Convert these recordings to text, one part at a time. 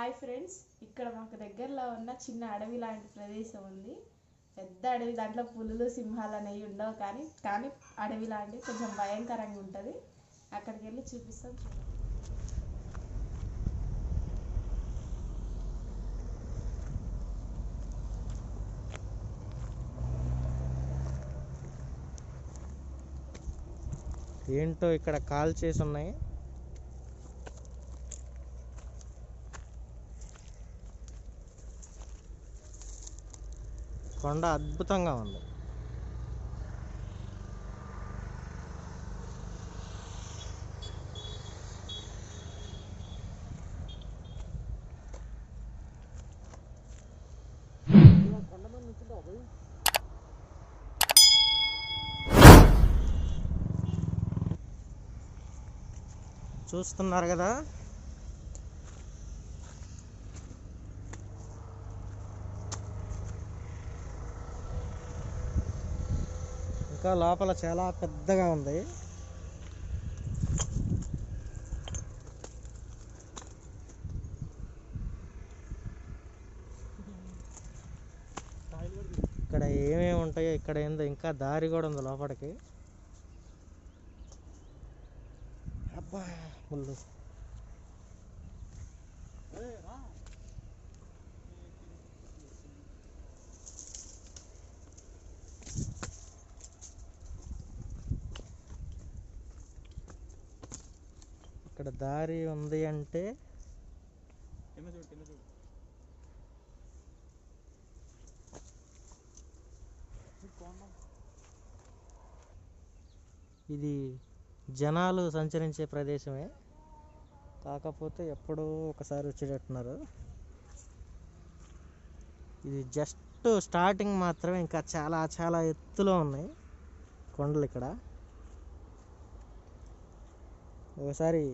Hi friends ఇక్కడ మాకు దగ్గరలో ఉన్న చిన్న అడవి లాంటి ప్రదేశం ఉంది. పెద్ద అడవి దాంట్లో పులులు సింహాలు అనేవి ఉండవు కానీ కానీ అడవి లాంటివి కొంచెం భయంకరంగా ఉంటుంది. అక్కడికి వెళ్ళి చూపిస్తాం చూడండి ఏంటో ఇక్కడ కాల్ చేసి ఉన్నాయి. కొండ అద్భుతంగా ఉంది. చూస్తున్నారు కదా? ఇంకా లోపల చాలా పెద్దగా ఉంది. ఇక్కడ ఏమేమి ఉంటాయో ఇక్కడ ఏందో ఇంకా దారి కూడా ఉంది లోపలికి. అబ్బా ముళ్ళు. ఇక్కడ దారి ఉంది అంటే ఇది జనాలు సంచరించే ప్రదేశమే. కాకపోతే ఎప్పుడూ ఒకసారి వచ్చేటట్టున్నారు. ఇది జస్ట్ స్టార్టింగ్ మాత్రమే ఇంకా చాలా చాలా ఎత్తులో ఉన్నాయి కొండలు ఇక్కడ. ఒకసారి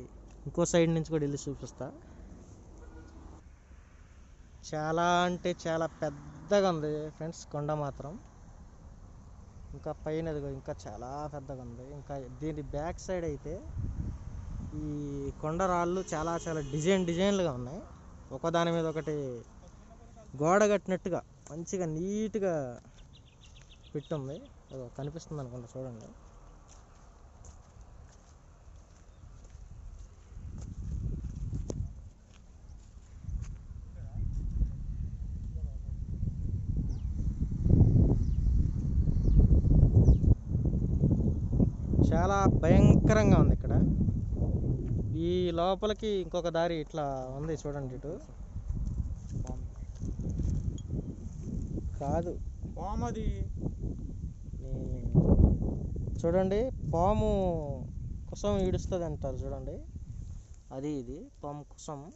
ఇంకో సైడ్ నుంచి కూడా వెళ్ళి చూపిస్తా. చాలా అంటే చాలా పెద్దగా ఉంది ఫ్రెండ్స్ కొండ మాత్రం. ఇంకా పైన ఇంకా చాలా పెద్దగా ఉంది. ఇంకా దీని బ్యాక్ సైడ్ అయితే ఈ కొండ రాళ్ళు చాలా చాలా డిజైన్ డిజైన్లుగా ఉన్నాయి. ఒకదాని మీద ఒకటి గోడ కట్టినట్టుగా మంచిగా నీట్గా పెట్టుంది. అది కనిపిస్తుంది అనుకుంటా చూడండి. చాలా భయంకరంగా ఉంది ఇక్కడ. ఈ లోపలికి ఇంకొక దారి ఇట్లా ఉంది చూడండి ఇటు. కాదు. పామది. చూడండి పాము కుసం ఈడుస్తుంది అంటారు చూడండి. అది ఇది పాము కుసం.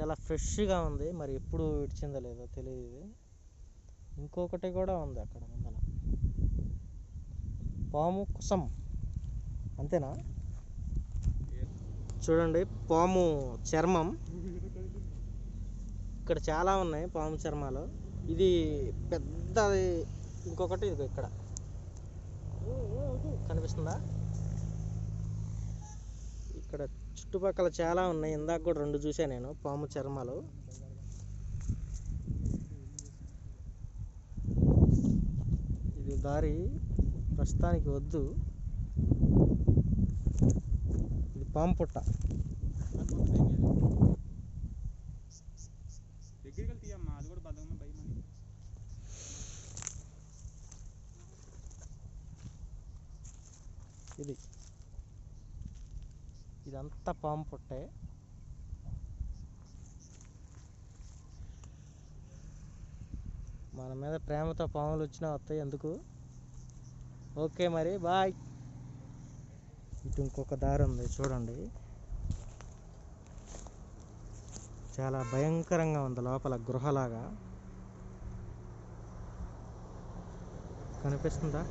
చాలా ఫ్రెష్గా ఉంది మరి ఎప్పుడు ఇడిచిందో లేదో తెలియదు ఇది. ఇంకొకటి కూడా ఉంది అక్కడ ముందర పాము కుసం. అంతేనా? చూడండి పాము చర్మం. ఇక్కడ చాలా ఉన్నాయి పాము చర్మాలు. ఇది పెద్దది ఇంకొకటి ఇదిగో ఇక్కడ. కనిపిస్తుందా? ఇక్కడ చుట్టుపక్కల చాలా ఉన్నాయి. ఇందాక కూడా రెండు చూసా నేను పాము చర్మాలు. ఇది దారి ప్రస్తుతానికి వద్దు. ఇది పాము పుట్ట. అది కూడా భయం అని ఇది. ఇదంతా పాము పుట్టే. మన మీద ప్రేమతో పాములు వచ్చినా వస్తాయి ఎందుకు? ఓకే మరి బాయ్. ఇటు ఇంకొక దారి ఉంది చూడండి. చాలా భయంకరంగా ఉంది లోపల గృహలాగా. కనిపిస్తుందా?